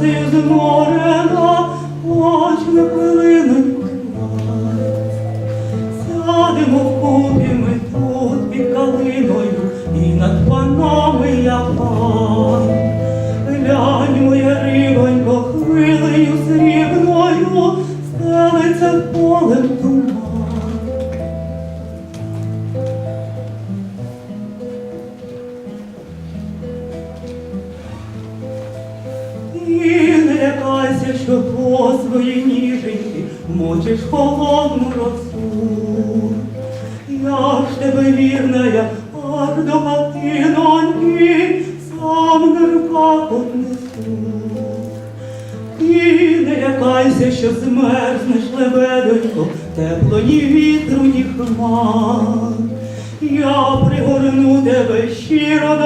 серці зморена, хоч на хвилиноньку сядемо в купі ми тут під калиною і над панами я пан. Глянь, моя рибонько, хвилею срібною, стелиться полем туман. І не лякайся, що по своїй ніженьки мочиш холодну росу. Я ж тебе вірна, я до хатиноньки, сам на руках однесу. І не лякайся, що змерзнеш лебедонько, тепло ні вітру, ні хмар. Я пригорну тебе щиро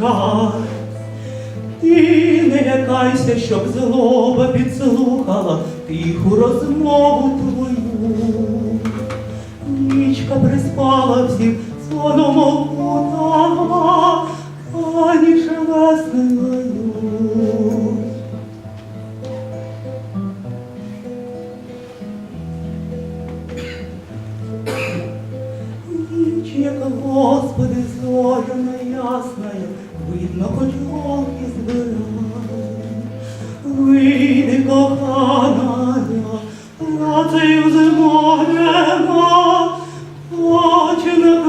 пахне. Ти не лякайся, щоб злоба підслухала тиху розмову твою. Нічка приспала всіх соном окутала, ані шелесною. Ніч, яка, Господи, зоряна неясною, видно, хоч голки збирай. Вийди, кохана, працею зимов'яна, очі не